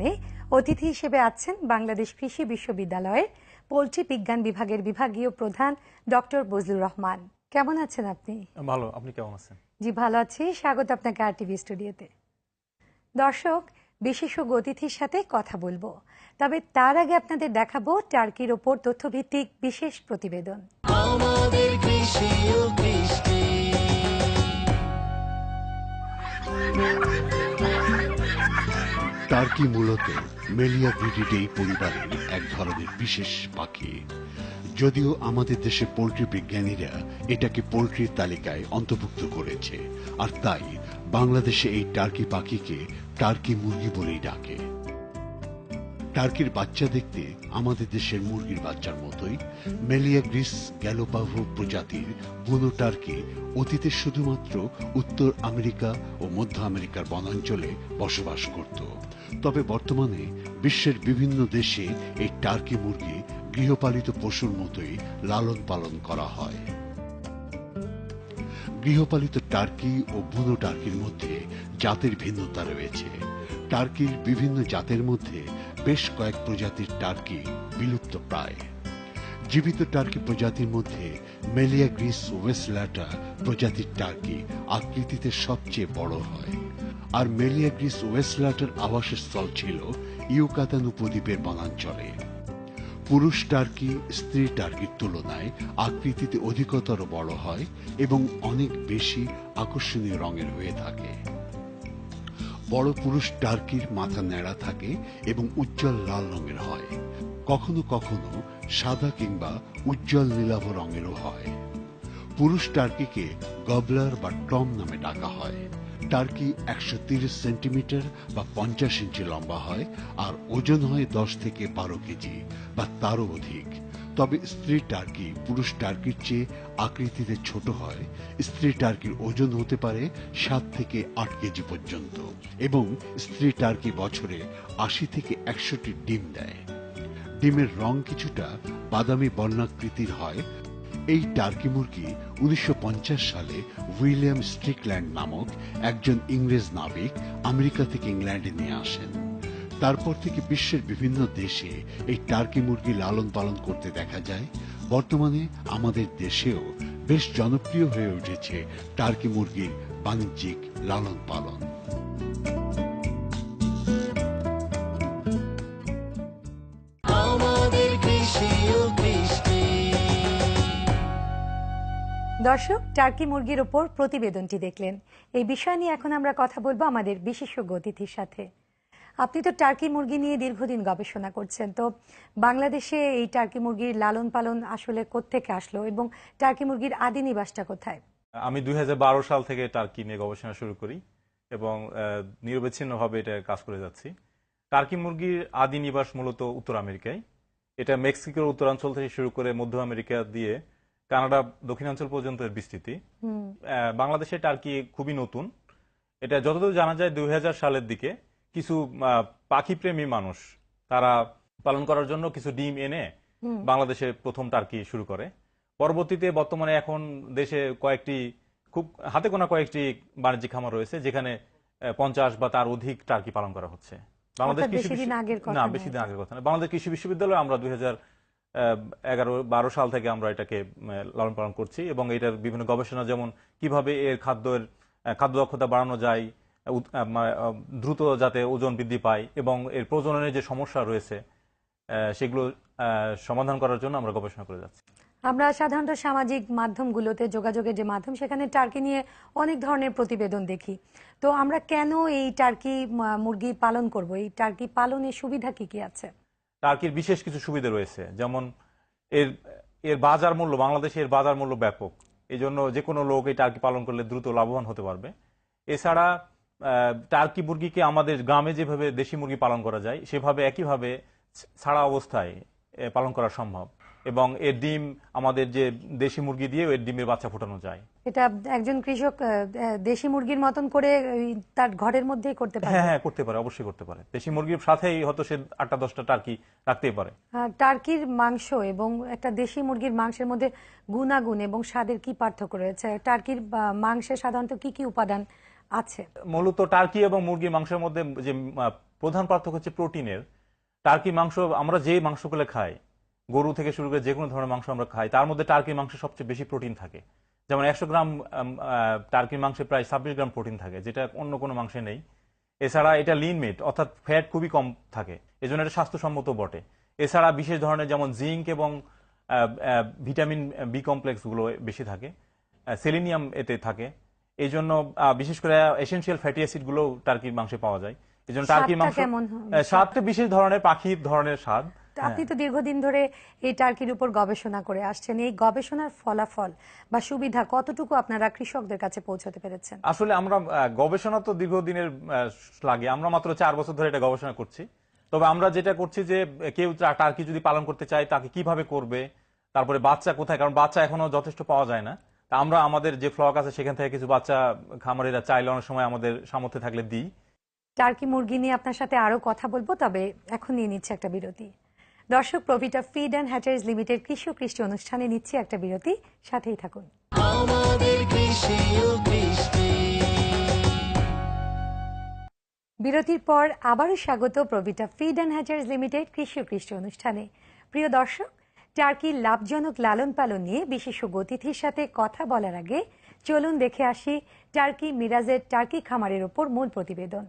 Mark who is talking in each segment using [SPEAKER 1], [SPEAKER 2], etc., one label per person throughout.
[SPEAKER 1] অনুষ্ঠানে অতিথি হিসেবে আছেন বাংলাদেশ কৃষি বিশ্ববিদ্যালয়ের পোলট্রি বিজ্ঞান বিভাগের বিভাগীয় প্রধান ডক্টর বজলুর রহমান। কেমন আছেন আপনি?
[SPEAKER 2] ভালো আপনি কেমন আছেন?
[SPEAKER 1] জি ভালো আছি। স্বাগত আপনাকে আর টিভি স্টুডিওতে। দর্শক বিশেষজ্ঞ অতিথির সাথে কথা বলব। তবে তার আগে আপনাদের দেখাবো টার্কির ওপর তথ্যভিত্তিক বিশেষ প্রতিবেদন।
[SPEAKER 3] আমাদের কৃষি ও কৃষ্টি।
[SPEAKER 4] টার্কি মূলত মেলিয়া ভিডিডেই পরিবারের এক ধরনের বিশেষ পাখি। যদিও আমাদের দেশে পোলট্রি বিজ্ঞানীরা এটাকে পোলট্রির তালিকায় অন্তর্ভুক্ত করেছে, আর তাই বাংলাদেশে এই টার্কি পাখিকে টার্কি মুরগি বলেই ডাকে। টার্কির বাচ্চা দেখতে আমাদের দেশের মুরগির বাচ্চার মতোই মেলিয়া গ্রিস গ্যালোপাভো প্রজাতির বুনো টার্কি অতীতে শুধুমাত্র উত্তর আমেরিকা ও মধ্য আমেরিকার বনাঞ্চলে বসবাস করত। তবে বর্তমানে বিশ্বের বিভিন্ন দেশে এই টার্কি মুরগি গৃহপালিত পশুর মতোই লালন পালন করা হয়। গৃহপালিত টার্কি ও বুনো টার্কির মধ্যে জাতের ভিন্নতা রয়েছে। টার্কির বিভিন্ন জাতের মধ্যে বেশ কয়েক প্রজাতির টার্কি বিলুপ্ত প্রায়। জীবিত টার্কি প্রজাতির মধ্যে মেলিয়া গ্রিস ওয়েসলাটা প্রজাতির টার্কি আকৃতিতে সবচেয়ে বড় হয়। আর মেলিয়া গ্রিস ওয়েসলাটার আবাসস্থল ছিল ইউকাতান উপদ্বীপের বনাঞ্চলে। পুরুষ টার্কি স্ত্রী টার্কির তুলনায় আকৃতিতে অধিকতর বড় হয় এবং অনেক বেশি আকর্ষণীয় রঙের হয়ে থাকে। বড় পুরুষ টার্কির মাথা ন্যাড়া থাকে এবং উজ্জ্বল লাল রঙের হয়। কখনো কখনো সাদা কিংবা উজ্জ্বল নীলাভ রঙেরও হয়। পুরুষ টার্কিকে গবলার বা টম নামে ডাকা হয়। টার্কি একশো তিরিশ সেন্টিমিটার বা পঞ্চাশ ইঞ্চি লম্বা হয় আর ওজন হয় দশ থেকে বারো কেজি বা তারও অধিক। তবে স্ত্রী টার্কি, পুরুষ টার্কির চেয়ে আকৃতিতে ছোট হয়। স্ত্রী টার্কির ওজন হতে পারে সাত থেকে আট কেজি পর্যন্ত এবং স্ত্রী টার্কি বছরে আশি থেকে একশোটি ডিম দেয়। ডিমের রং কিছুটা বাদামি বর্ণাকৃতির হয়। এই টার্কি মুরগি উনিশশো পঞ্চাশ সালে উইলিয়াম স্ট্রিকল্যান্ড নামক একজন ইংরেজ নাবিক আমেরিকা থেকে ইংল্যান্ডে নিয়ে আসেন। তারপর থেকে বিশ্বের বিভিন্ন দেশে এই টার্কি মুরগি লালন পালন করতে দেখা যায়। বর্তমানে আমাদের দেশেও বেশ জনপ্রিয় হয়ে উঠেছে টার্কি মুরগির বাণিজ্যিক লালন পালন।
[SPEAKER 1] দর্শক টার্কি মুরগির ওপর প্রতিবেদনটি দেখলেন। এই বিষয় নিয়ে এখন আমরা কথা বলব আমাদের বিশেষজ্ঞ অতিথির সাথে। আপনি তো টার্কি মুরগি নিয়ে দীর্ঘদিন গবেষণা করছেন। তো বাংলাদেশে এই টার্কি মুরগির লালন পালন আসলে কোত্থেকে আসলো এবং টার্কি মুরগির আদি নিবাসটা কোথায়?
[SPEAKER 2] আমি দুই হাজার বারো সাল থেকে টার্কি নিয়ে গবেষণা শুরু করি এবং নিরবিচ্ছিন্নভাবে এটা কাজ করে যাচ্ছি। টার্কি মুরগির আদি নিবাস মূলত উত্তর আমেরিকায়। এটা মেক্সিকোর উত্তরাঞ্চল থেকে শুরু করে মধ্য আমেরিকা দিয়ে কানাডা দক্ষিণাঞ্চল পর্যন্ত এর বিস্তৃতি। বাংলাদেশে টার্কি খুবই নতুন। এটা যতদূর জানা যায় দুই হাজার সালের দিকে। কিছু আহ, পাখিপ্রেমী মানুষ। তারা পালন করার জন্য কিছু ডিম এনে বাংলাদেশে প্রথম টার্কি শুরু করে। পরবর্তীতে বর্তমানে এখন দেশে কয়েকটি খুব হাতে গোনা কয়েকটি বাণিজ্যিক খামার রয়েছে যেখানে পঞ্চাশ বা তার অধিক টার্কি পালন করা হচ্ছে। বাংলাদেশ কৃষি না বেশি দিন আগের কথা না বাংলাদেশ কৃষি বিশ্ববিদ্যালয়ে আমরা দুই হাজার এগারো বারো সাল থেকে আমরা এটাকে লালন পালন করছি এবং এটার বিভিন্ন গবেষণা যেমন কীভাবে এর খাদ্যের খাদ্য দক্ষতা বাড়ানো যায় দ্রুত যাতে ওজন বৃদ্ধি পায় এবং এর প্রজননের যে সমস্যা রয়েছে সেগুলো সমাধান করার জন্য আমরা গবেষণা করে যাচ্ছি।
[SPEAKER 1] আমরা সাধারণত সামাজিক মাধ্যমগুলোতে যোগাযোগের যে মাধ্যম সেখানে টার্কি নিয়ে অনেক ধরনের প্রতিবেদন দেখি। তো আমরা কেন এই টার্কি মুরগি পালন করব? এই টার্কি পালনের সুবিধা কি কি আছে?
[SPEAKER 2] টার্কির বিশেষ কিছু সুবিধা রয়েছে যেমন এর এর বাজার মূল্য বাংলাদেশে এর বাজার মূল্য ব্যাপক। এই জন্য যে কোনো লোক এই টার্কি পালন করলে দ্রুত লাভবান হতে পারবে। এছাড়া টার্কি মুরগিকে আমাদের গ্রামে যেভাবে দেশি মুরগি পালন করা যায় সেভাবে একইভাবে ছাড়া অবস্থায় পালন করা সম্ভব। এবং এর ডিম আমাদের যে দেশি মুরগি দিয়ে এর ডিমের বাচ্চা ফোটানো যায়।
[SPEAKER 1] এটা একজন কৃষক দেশি মুরগির মতন করে তার ঘরের মধ্যেই করতে পারে।
[SPEAKER 2] হ্যাঁ হ্যাঁ করতে পারে অবশ্যই করতে পারে। দেশি মুরগির সাথেই হয়তো সে আটটা দশটা টার্কি রাখতেই পারে।
[SPEAKER 1] টার্কির মাংস এবং একটা দেশি মুরগির মাংসের মধ্যে গুণাগুণ এবং স্বাদের কি পার্থক্য রয়েছে? টার্কির মাংসে সাধারণত কি কি উপাদান আছে।
[SPEAKER 2] মূলত টার্কি এবং মুরগির মাংসের মধ্যে যে প্রধান পার্থক্য হচ্ছে প্রোটিনের। টার্কি মাংস, আমরা যে মাংসগুলো খাই, গরু থেকে শুরু করে যে কোনো ধরনের মাংস আমরা খাই, তার মধ্যে টার্কি মাংসে সবচেয়ে বেশি প্রোটিন থাকে। যেমন একশো গ্রাম টার্কির মাংসে প্রায় ছাব্বিশ গ্রাম প্রোটিন থাকে, যেটা অন্য কোনো মাংসে নেই। এছাড়া এটা লিন মেট অর্থাৎ ফ্যাট খুবই কম থাকে, এজন্য এটা স্বাস্থ্যসম্মত বটে। এছাড়া বিশেষ ধরনের যেমন জিঙ্ক এবং ভিটামিন বি কমপ্লেক্সগুলো বেশি থাকে সেলিনিয়াম এতে থাকে। এই জন্য বিশেষ করে এসেনশিয়াল ফ্যাটি অ্যাসিডগুলো টার্কির মাংসে পাওয়া যায়। এই জন্য টার্কির মাংস? স্বাদটা বিশেষ ধরনের পাখির ধরনের স্বাদ।
[SPEAKER 1] আপনি তো দীর্ঘদিন ধরে এই টার্কির উপর গবেষণা করে আসছেন। এই গবেষণার ফলাফল বা সুবিধা কতটুকু আপনারা কৃষকদের কাছে পৌঁছাতে পেরেছেন?
[SPEAKER 2] আসলে আমরা গবেষণা তো দীর্ঘদিনের লাগে। আমরা মাত্র চার বছর ধরে এটা গবেষণা করছি। তবে আমরা যেটা করছি যে কেউ টার্কি যদি পালন করতে চায় তাকে কীভাবে করবে? তারপরে বাচ্চা কোথায়? কারণ বাচ্চা এখনও যথেষ্ট পাওয়া যায় না। তা আমরা আমাদের যে ফ্লক আছে সেখান থেকে কিছু বাচ্চা খামারিরা চাইলে অনেক সময় আমাদের সামর্থ্যে থাকলে দিই।
[SPEAKER 1] টার্কি মুরগি নিয়ে আপনার সাথে আরও কথা বলব তবে এখন নিয়ে নিচ্ছে একটা বিরতি। দর্শক Provita feed and hatcheries limited কৃষি ও কৃষ্টি অনুষ্ঠানে নিচ্ছে একটা বিরতি সাথেই থাকুন।
[SPEAKER 3] আমাদের কৃষি ও কৃষ্টি।
[SPEAKER 1] বিরতির পর আবারও স্বাগত Provita feed and hatchers limited কৃষি ও কৃষি অনুষ্ঠানে। প্রিয় দর্শক টার্কির লাভজনক লালন পালন নিয়ে বিশেষ অতিথির সাথে কথা বলার আগে চলুন দেখে আসি টার্কি মিরাজের টার্কি খামারের ওপর মূল প্রতিবেদন।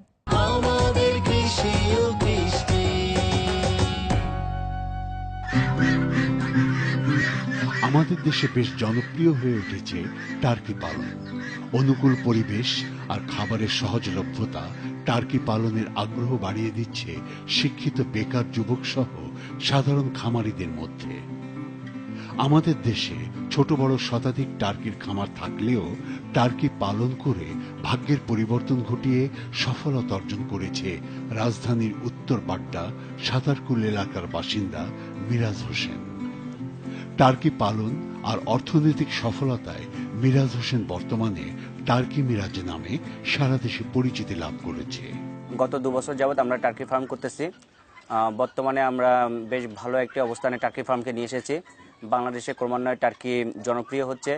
[SPEAKER 3] আমাদের
[SPEAKER 4] দেশে বেশ জনপ্রিয় হয়ে উঠেছে টার্কি পালন। অনুকূল পরিবেশ আর খাবারের সহজলভ্যতা টার্কি পালনের আগ্রহ বাড়িয়ে দিচ্ছে শিক্ষিত বেকার যুবক সহ সাধারণ খামারিদের মধ্যে। আমাদের দেশে ছোট বড় শতাধিক টার্কির খামার থাকলেও টার্কি পালন করে ভাগ্যের পরিবর্তন ঘটিয়ে সফলতা অর্জন করেছে রাজধানীর উত্তর বাড্ডা সাঁতারকুল এলাকার বাসিন্দা মিরাজ হোসেন। টার্কি পালন আর অর্থনৈতিক সফলতায় মিরাজ হোসেন বর্তমানে টার্কি মিরাজ নামে সারা দেশে পরিচিতি লাভ করেছে।
[SPEAKER 5] গত দু বছর যাবত আমরা টার্কি ফার্ম করতেছি। বর্তমানে আমরা বেশ ভালো একটি অবস্থানে টার্কি ফার্মকে নিয়ে এসেছি। বাংলাদেশে ক্রমান্বয়ে টার্কি জনপ্রিয় হচ্ছে।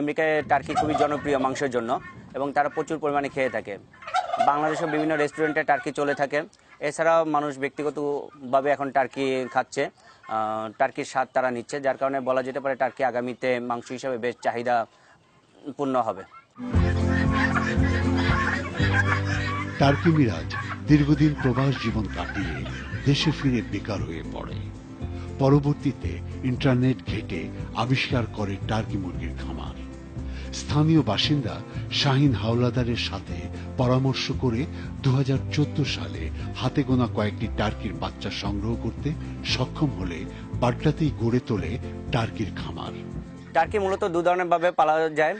[SPEAKER 5] আমেরিকায় টার্কি খুবই জনপ্রিয় মাংসের জন্য এবং তারা প্রচুর পরিমাণে খেয়ে থাকে। বাংলাদেশের বিভিন্ন রেস্টুরেন্টে টার্কি চলে থাকে। এছাড়াও মানুষ ব্যক্তিগতভাবে এখন টার্কি খাচ্ছে। টার্কির স্বাদ তারা নিচ্ছে, যার কারণে বলা যেতে পারে টার্কি আগামীতে মাংস হিসাবে বেশ চাহিদা পূর্ণ হবে।
[SPEAKER 4] টার্কি মিরাজ দীর্ঘদিন প্রবাস জীবন কাটিয়ে দেশে ফিরে বেকার হয়ে পড়ে। পরবর্তীতে ইন্টারনেট ঘেটে আবিষ্কার করে টার্কি মুরগির খামার। স্থানীয় বাসিন্দা শাহিন হাওলাদারের সাথে পরামর্শ করে দু হাজার চোদ্দ সালে হাতে গোনা কয়েকটি টার্কির বাচ্চা সংগ্রহ করতে সক্ষম হলে বাড্ডাতেই গড়ে তোলে টার্কির খামার।
[SPEAKER 5] টার্কি মূলত দু ধরনের ভাবে পালা যায়।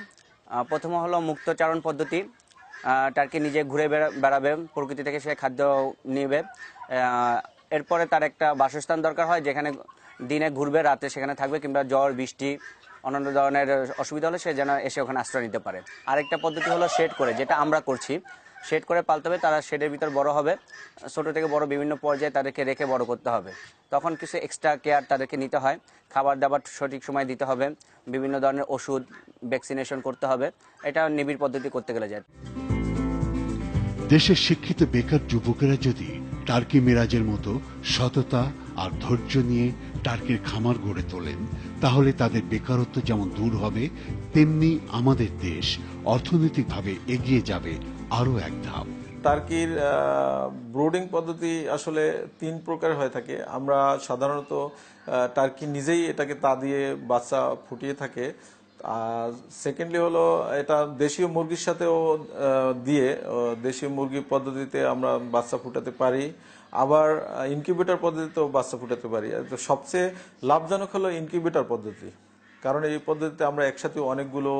[SPEAKER 5] প্রথম হলো মুক্তচারণ পদ্ধতি। টার্কি নিজে ঘুরে বেড়া- বেড়াবে, প্রকৃতি থেকে সে খাদ্য নেবে। এরপরে তার একটা বাসস্থান দরকার হয়, যেখানে দিনে ঘুরবে, রাতে সেখানে থাকবে কিংবা জ্বর, বৃষ্টি, অন্যান্য ধরনের অসুবিধা হলে সে যেন এসে ওখানে আশ্রয় নিতে পারে। আরেকটা পদ্ধতি হলো শেড করে, যেটা আমরা করছি। শেড করে পালতে হবে, তারা শেডের ভিতর বড় হবে। ছোট থেকে বড় বিভিন্ন পর্যায়ে তাদেরকে রেখে বড় করতে হবে। তখন কিছু এক্সট্রা কেয়ার তাদেরকে নিতে হয়। খাবার দাবার সঠিক সময় দিতে হবে। বিভিন্ন ধরনের ওষুধ ভ্যাকসিনেশন করতে হবে। এটা নিবিড় পদ্ধতি করতে গেলে যায়।
[SPEAKER 4] দেশের শিক্ষিত বেকার যুবকেরা যদি টার্কি মিরাজের মতো সততা আর ধৈর্য নিয়ে টার্কির খামার গড়ে তোলেন, তাহলে তাদের বেকারত্ব যেমন দূর হবে, তেমনি আমাদের দেশ অর্থনৈতিকভাবে এগিয়ে যাবে আরও এক ধাপ।
[SPEAKER 6] টার্কির ব্রুডিং পদ্ধতি আসলে তিন প্রকার হয়ে থাকে। আমরা সাধারণত টার্কি নিজেই এটাকে তা দিয়ে বাচ্চা ফুটিয়ে থাকে। আর সেকেন্ডলি হলো এটা দেশীয় মুরগির সাথেও দিয়ে দেশীয় মুরগি পদ্ধতিতে আমরা বাচ্চা ফুটাতে পারি। আবার ইনকিউবেটর পদ্ধতিতেও বাচ্চা ফুটাতে পারি। তো সবচেয়ে লাভজনক হলো ইনকিউবেটর পদ্ধতি। কারণ এই পদ্ধতিতে আমরা একসাথে অনেকগুলো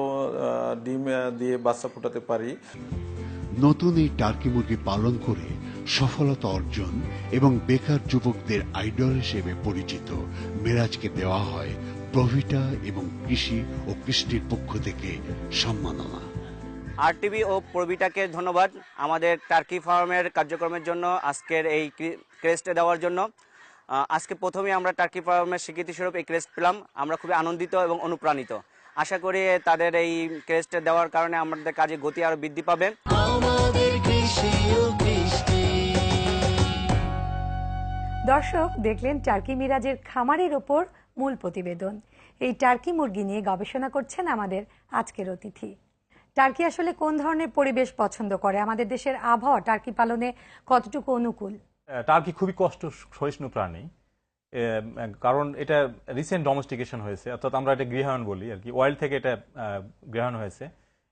[SPEAKER 6] ডিম দিয়ে বাচ্চা ফুটাতে পারি।
[SPEAKER 4] নতুন এই টার্কি মুরগি পালন করে সফলতা অর্জন এবং বেকার যুবকদের আইডল হিসেবে পরিচিত মেরাজকে দেওয়া হয় প্রভিটা এবং কৃষি ও কৃষ্টির পক্ষ থেকে সম্মাননা।
[SPEAKER 5] আরটিভি ও প্রবিটাকে ধন্যবাদ আমাদের টার্কি ফার্মের কার্যক্রমের জন্য আজকের এই ক্রেস্টে দেওয়ার জন্য। আজকে প্রথমে আমরা টার্কি ফার্মের স্বীকৃতি স্বরূপ এই ক্রেস্ট পেলাম। আমরা খুবই আনন্দিত এবং অনুপ্রাণিত। আশা করি তাদের এই ক্রেস্টে দেওয়ার কারণে আমাদের কাজে গতি আরও বৃদ্ধি পাবে।
[SPEAKER 1] দর্শক দেখলেন টার্কি মিরাজের খামারের ওপর মূল প্রতিবেদন। এই টার্কি মুরগি নিয়ে গবেষণা করছেন আমাদের আজকের অতিথি। টার্কি আসলে কোন ধরনের পরিবেশ পছন্দ করে? আমাদের দেশের আবহাওয়া টার্কি পালনে কতটুকু অনুকূল?
[SPEAKER 2] টার্কি খুবই কষ্ট সহিষ্ণু প্রাণী। কারণ এটা রিসেন্ট ডোমেস্টিকেশন হয়েছে অর্থাৎ আমরা এটা গৃহায়ন বলি আর কি। ওয়াইল্ড থেকে এটা আহ, গৃহায়ন হয়েছে।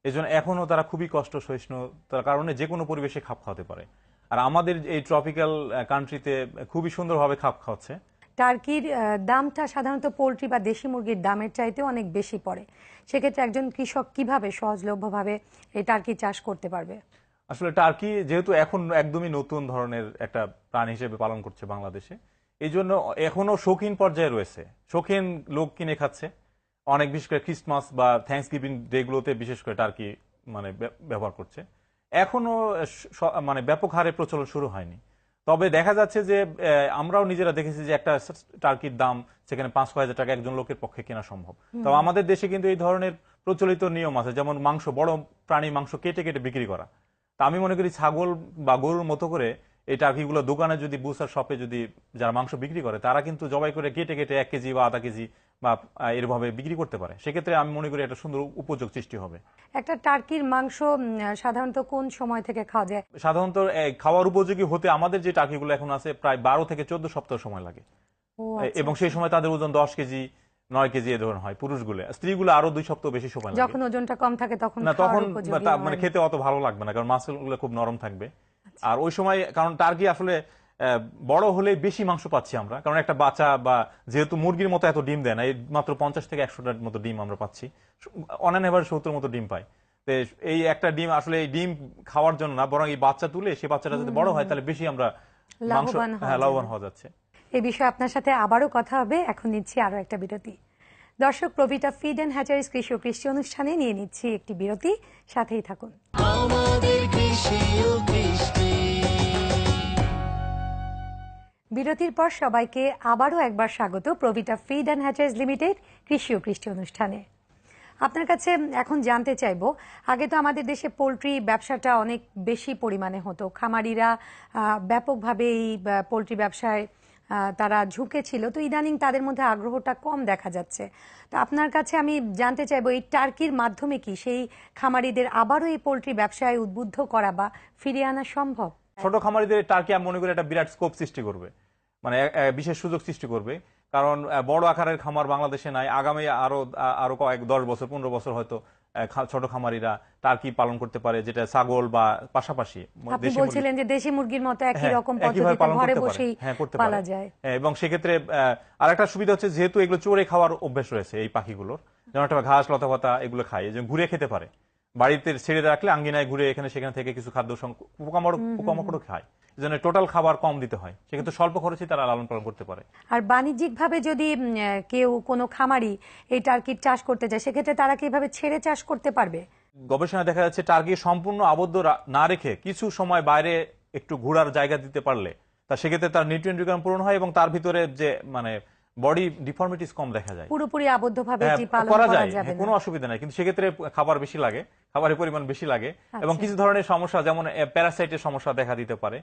[SPEAKER 2] এই জন্য এখনও তারা খুবই কষ্ট সহিষ্ণু তার কারণে যে কোনো পরিবেশে খাপ খাওয়াতে পারে। আর আমাদের এই ট্রপিক্যাল কান্ট্রিতে খুবই সুন্দরভাবে খাপ খাওয়াচ্ছে।
[SPEAKER 1] টার্কির দামটা সাধারণত পোলট্রি বা দেশি মুরগির দামের চাইতেও অনেক বেশি পড়ে। সেক্ষেত্রে একজন কৃষক কীভাবে সহজলভ্যভাবে এই টার্কি চাষ করতে পারবে?
[SPEAKER 2] আসলে টার্কি যেহেতু এখন একদমই নতুন ধরনের একটা প্রাণী হিসেবে পালন করছে বাংলাদেশে এই জন্য এখনও শৌখিন পর্যায়ে রয়েছে। শৌখিন লোক কিনে খাচ্ছে। অনেক বিশেষ করে ক্রিসমাস বা থ্যাংকস গিভিং ডেগুলোতে বিশেষ করে টার্কি মানে ব্য- ব্যবহার করছে। এখনও মানে ব্যাপক হারে প্রচলন শুরু হয়নি। তবে দেখা যাচ্ছে যে আহ, আমরাও নিজেরা দেখেছি যে একটা টার্কির দাম সেখানে পাঁচ ছয় হাজার টাকা একজন লোকের পক্ষে কেনা সম্ভব। তবে আমাদের দেশে কিন্তু এই ধরনের প্রচলিত নিয়ম আছে যেমন মাংস বড় প্রাণী মাংস কেটে কেটে বিক্রি করা। তা আমি মনে করি ছাগল বা গরুর মতো করে এই টার্কিগুলো দোকানে যদি বুসার শপে যদি যারা মাংস বিক্রি করে তারা কিন্তু জবাই করে কেটে কেটে এক কেজি বা আধা কেজি বা এরভাবে বিক্রি করতে পারে। সেক্ষেত্রে আমি মনে করি একটা সুন্দর উপযোগ সৃষ্টি হবে।
[SPEAKER 1] একটা টার্কির মাংস সাধারণত কোন সময় থেকে খাওয়া যায়?
[SPEAKER 2] সাধারণত খাওয়ার উপযোগী হতে আমাদের যে টার্কিগুলো এখন আছে প্রায় বারো থেকে চোদ্দ সপ্তাহ সময় লাগে।
[SPEAKER 1] আচ্ছা।
[SPEAKER 2] এবং সেই সময় তাদের ওজন দশ কেজি নয় কেজি এ ধরনের হয় পুরুষগুলো। স্ত্রীগুলো আরও দুই সপ্তাহ বেশি সময় লাগে।
[SPEAKER 1] যখন ওজনটা কম থাকে তখন
[SPEAKER 2] না তখন মানে খেতে অত ভালো লাগবে না কারণ মাংসগুলো খুব নরম থাকবে।
[SPEAKER 1] আচ্ছা।
[SPEAKER 2] আর ওই সময় কারণ টার্কি আসলে বড় হলে বেশি মাংস পাচ্ছি আমরা। কারণ একটা বাচ্চা বা যেহেতু মুরগির মতো এত ডিম দেয় না এই মাত্র পঞ্চাশ থেকে একশোটার মতো ডিম আমরা পাচ্ছি। অনান এবার সত্তর মতো ডিম পাই তো এই একটা ডিম আসলে এই ডিম খাওয়ার জন্য না বরং এই বাচ্চা তুলে সেই বাচ্চাটা যদি বড় হয় তাহলে বেশি আমরা মাংস
[SPEAKER 1] লাভবান হওয়া
[SPEAKER 2] হ্যাঁ লাভবান হওয়া যাচ্ছে।
[SPEAKER 1] এই বিষয়ে আপনার সাথে আবারও কথা হবে। এখন নিচ্ছি আরও একটা বিরতি। দর্শক প্রবিতা ফিড অ্যান্ড হ্যাচারিজ কৃষি ও কৃষি অনুষ্ঠানে নিয়ে নিচ্ছি একটি বিরতি। সাথেই থাকুন।
[SPEAKER 3] আমাদের কৃষি ও কৃষ্টি।
[SPEAKER 1] বিরতির পর সবাইকে আবারও একবার স্বাগত Provita feed and hatchers limited কৃষি ও কৃষি অনুষ্ঠানে। আপনার কাছে এখন জানতে চাইব, আগে তো আমাদের দেশে পোলট্রি ব্যবসাটা অনেক বেশি পরিমাণে হতো। খামারিরা ব্যাপকভাবে এই পোলট্রি ব্যবসায় তারা ঝুঁকেছিল। তো ইদানিং তাদের মধ্যে আগ্রহটা কম দেখা যাচ্ছে। তো আপনার কাছে আমি জানতে চাইব, এই টার্কির মাধ্যমে কি সেই খামারিদের আবারও এই পোলট্রি ব্যবসায় উদ্বুদ্ধ করা বা ফিরিয়ে আনা সম্ভব?
[SPEAKER 2] ছোট খামারিদের টার্কি আমি মনে করি একটা বিরাট স্কোপ সৃষ্টি করবে। মানে বিশেষ সুযোগ সৃষ্টি করবে। কারণ বড় আকারের খামার বাংলাদেশে নাই। আগামী আরও আরও কয়েক দশ বছর পনেরো বছর হয়তো ছোট খামারিরা টার্কি পালন করতে পারে যেটা ছাগল বা পাশাপাশি
[SPEAKER 1] আপনি বলছিলেন যে দেশি মুরগির মতো একই
[SPEAKER 2] হ্যাঁ,
[SPEAKER 1] রকম পদ্ধতিতে ঘরে
[SPEAKER 2] করতে পারে।
[SPEAKER 1] বসেই
[SPEAKER 2] হ্যাঁ,
[SPEAKER 1] পালা যায়।
[SPEAKER 2] হ্যাঁ, এবং সেক্ষেত্রে আর একটা সুবিধা হচ্ছে যেহেতু এগুলো চড়ে খাওয়ার অভ্যেস রয়েছে এই পাখিগুলোর যেমন একটা ঘাস লতা পাতা এগুলো খায় জন্য ঘুরে খেতে পারে। বাড়িতে ছেড়ে রাখলে আঙ্গিনায় ঘুরে এখানে সেখানে থেকে কিছু খাদ্য পোকামাকড় পোকামাকড়ও খায়। জন্য টোটাল খাবার কম দিতে হয়। সেক্ষেত্রে স্বল্প খরচে তারা লালন পালন করতে পারে।
[SPEAKER 1] আর বাণিজ্যিকভাবে যদি কেউ কোনো খামারি এই টার্কির চাষ করতে যায় সেক্ষেত্রে তারা কি এভাবে ছেড়ে চাষ করতে পারবে?
[SPEAKER 2] গবেষণায় দেখা যাচ্ছে টার্কি সম্পূর্ণ আবদ্ধ না রেখে কিছু সময় বাইরে একটু ঘোরার জায়গা দিতে পারলে তা সেক্ষেত্রে তার নিউট্রিয়েন্ট রিকোয়ারমেন্ট পূরণ হয় এবং তার ভিতরে যে মানে বডি ডিফর্মিটিস কম দেখা যায়।
[SPEAKER 1] পুরোপুরি আবদ্ধভাবে
[SPEAKER 2] হ্যাঁ, করা যায় হ্যাঁ, কোনো অসুবিধা নাই। কিন্তু সেক্ষেত্রে খাবার বেশি লাগে। খাবারের পরিমাণ বেশি লাগে। এবং
[SPEAKER 1] আচ্ছা।
[SPEAKER 2] কিছু ধরনের সমস্যা যেমন প্যারাসাইটের সমস্যা দেখা দিতে পারে।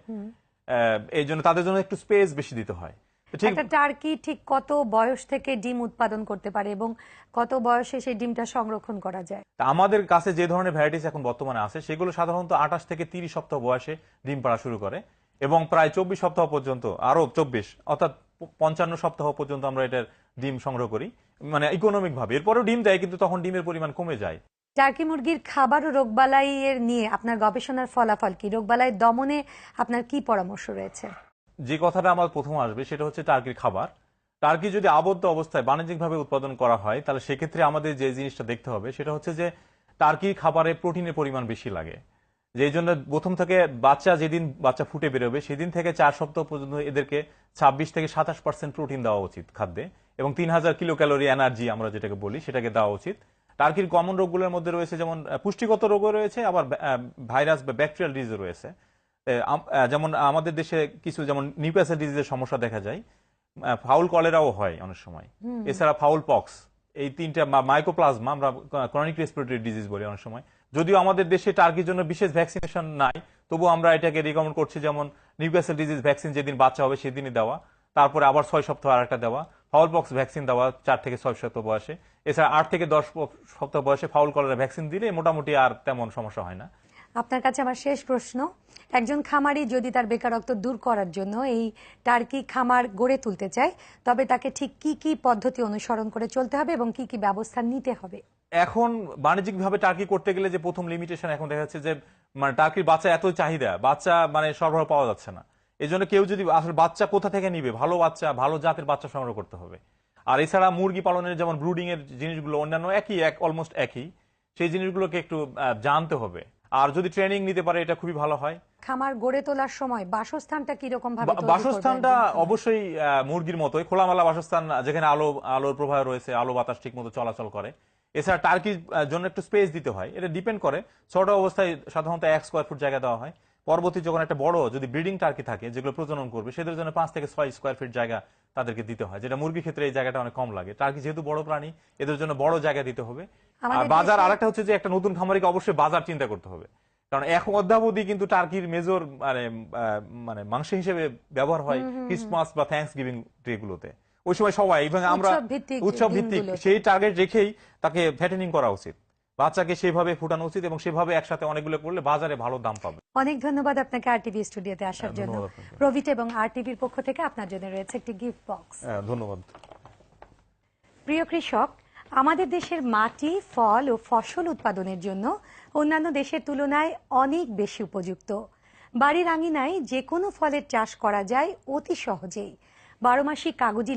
[SPEAKER 2] এই জন্য তাদের জন্য একটু স্পেস বেশি দিতে হয়।
[SPEAKER 1] একটা টার্কি ঠিক কত বয়স থেকে ডিম উৎপাদন করতে পারে এবং কত বয়সে সেই ডিমটা সংরক্ষণ করা যায়?
[SPEAKER 2] আমাদের কাছে যে ধরনের ভ্যারাইটিস এখন বর্তমানে আছে সেগুলো সাধারণত আঠাশ থেকে তিরিশ সপ্তাহ বয়সে ডিম পাড়া শুরু করে এবং প্রায় চব্বিশ সপ্তাহ পর্যন্ত আরও চব্বিশ অর্থাৎ পঞ্চান্ন সপ্তাহ পর্যন্ত আমরা এটার ডিম সংগ্রহ করি। মানে ইকোনমিক ভাবে। এরপরেও ডিম দেয় কিন্তু তখন ডিমের পরিমাণ কমে যায়।
[SPEAKER 1] টার্কি মুরগির খাবার ও রোগবালাই এর নিয়ে আপনার গবেষণার ফলাফল কি? রোগবালাই দমনে আপনার কি পরামর্শ রয়েছে?
[SPEAKER 2] যে কথাটা আমার প্রথম আসবে সেটা হচ্ছে টার্কির খাবার। টার্কি যদি আবদ্ধ অবস্থায় বাণিজ্যিকভাবে উৎপাদন করা হয়, তাহলে সেক্ষেত্রে আমাদের যে জিনিসটা দেখতে হবে সেটা হচ্ছে যে টার্কির খাবারে প্রোটিনের পরিমাণ বেশি লাগে। যেই জন্য প্রথম থেকে বাচ্চা যেদিন বাচ্চা ফুটে বেরোবে, সেদিন থেকে চার সপ্তাহ পর্যন্ত এদেরকে ছাব্বিশ থেকে সাতাশ পার্সেন্ট প্রোটিন দেওয়া উচিত খাদ্যে এবং তিন হাজার কিলো ক্যালোরি এনার্জি আমরা যেটাকে বলি, সেটাকে দেওয়া উচিত। টার্কির কমন রোগগুলোর মধ্যে রয়েছে যেমন পুষ্টিগত রোগও রয়েছে আবার ভাইরাস বা ব্যাকটেরিয়াল ডিজিজও রয়েছে। যেমন আমাদের দেশে কিছু যেমন নিউক্যাসেল ডিজিজের সমস্যা দেখা যায় ফাউল কলেরাও হয় অনেক সময়। এছাড়া ফাউল পক্স এই তিনটা মাইক্রোপ্লাজমা আমরা ক্রনিক রেসপিরেটরি ডিজিজ বলি অনেক সময়। যদিও আমাদের দেশে টার্কির জন্য বিশেষ ভ্যাকসিনেশন নাই তবু আমরা এটাকে রিকমেন্ড করছি যেমন নিউক্যাসেল ডিজিজ ভ্যাকসিন যেদিন বাচ্চা হবে সেদিনই দেওয়া তারপরে আবার ছয় সপ্তাহ আর একটা দেওয়া ফাউল পক্স ভ্যাকসিন দেওয়া চার থেকে ছয় সপ্তাহ বয়সে। এছাড়া আট থেকে দশ সপ্তাহ বয়সে ফাউল কলেরা ভ্যাকসিন দিলে মোটামুটি আর তেমন সমস্যা হয় না।
[SPEAKER 1] আপনার কাছে আমার শেষ প্রশ্ন একজন খামারি যদি তার বেকারত্ব দূর করার জন্য এই টার্কি খামার গড়ে তুলতে চায় তবে তাকে ঠিক কি কি পদ্ধতি অনুসরণ করে চলতে হবে এবং কি কি ব্যবস্থা নিতে হবে?
[SPEAKER 2] এখন বাণিজ্যিকভাবে টার্কি করতে গেলে যে প্রথম লিমিটেশন এখন দেখা যাচ্ছে যে মানে টার্কির বাচ্চা এত চাহিদা বাচ্চা মানে সরবরাহ পাওয়া যাচ্ছে না। এই জন্য কেউ যদি আসলে বাচ্চা কোথা থেকে নিবে? ভালো বাচ্চা ভালো জাতের বাচ্চা সংগ্রহ করতে হবে। আর এছাড়া মুরগি পালনের যেমন ব্রুডিং এর জিনিসগুলো অন্যান্য একই এক অলমোস্ট একই সেই জিনিসগুলোকে একটু জানতে হবে। আর যদি ট্রেনিং নিতে পারে এটা খুবই ভালো হয়।
[SPEAKER 1] খামার গড়ে তোলার সময় বাসস্থানটা কীরকম ভাবে
[SPEAKER 2] বাসস্থানটা অবশ্যই মুরগির মতোই। খোলামেলা বাসস্থান যেখানে আলো আলোর প্রবাহ রয়েছে আলো বাতাস ঠিক মতো চলাচল করে। এছাড়া টার্কির জন্য একটু স্পেস দিতে হয়। এটা ডিপেন্ড করে। ছোট অবস্থায় সাধারণত এক স্কোয়ার ফুট জায়গা দেওয়া হয়। পরবর্তী যখন একটা বড় যদি ব্রিডিং টার্কি থাকে যেগুলো প্রজনন করবে সেদের জন্য পাঁচ থেকে ছয় স্কোয়ার ফিট জায়গা তাদেরকে দিতে হয় যেটা মুরগির ক্ষেত্রে এই জায়গাটা অনেক কম লাগে। টার্কি যেহেতু বড় প্রাণী এদের জন্য বড় জায়গা দিতে হবে। আর বাজার আরেকটা হচ্ছে যে একটা নতুন খামারিকে অবশ্যই বাজার চিন্তা করতে হবে। কারণ এখন অদ্যাবধি কিন্তু টার্কির মেজর মানে মানে মাংস হিসেবে ব্যবহার হয় ক্রিসমাস বা থ্যাংকস গিভিং ডে গুলোতে। ওই সময় সবাই এবং আমরা উৎসব ভিত্তিক সেই টার্গেট রেখেই তাকে ফ্যাটেনিং করা উচিত। বাচ্চাকে সেভাবে ফুটানো উচিত এবং সেভাবে একসাথে অনেকগুলো করলে বাজারে ভালো দাম পাবে।
[SPEAKER 1] অনেক ধন্যবাদ আপনাকে আরটিভি স্টুডিওতে আসার
[SPEAKER 2] হ্যাঁ,
[SPEAKER 1] জন্য। প্রভিট এবং আরটিভির পক্ষ থেকে আপনার জন্য রয়েছে একটি গিফট বক্স
[SPEAKER 2] হ্যাঁ, ধন্যবাদ।
[SPEAKER 1] প্রিয় কৃষক আমাদের দেশের মাটি ফল ও ফসল উৎপাদনের জন্য অন্যান্য দেশের তুলনায় অনেক বেশি উপযুক্ত। বাড়ির আঙিনায় যে কোনো ফলের চাষ করা যায় অতি সহজেই। বারোমাসি কাগজি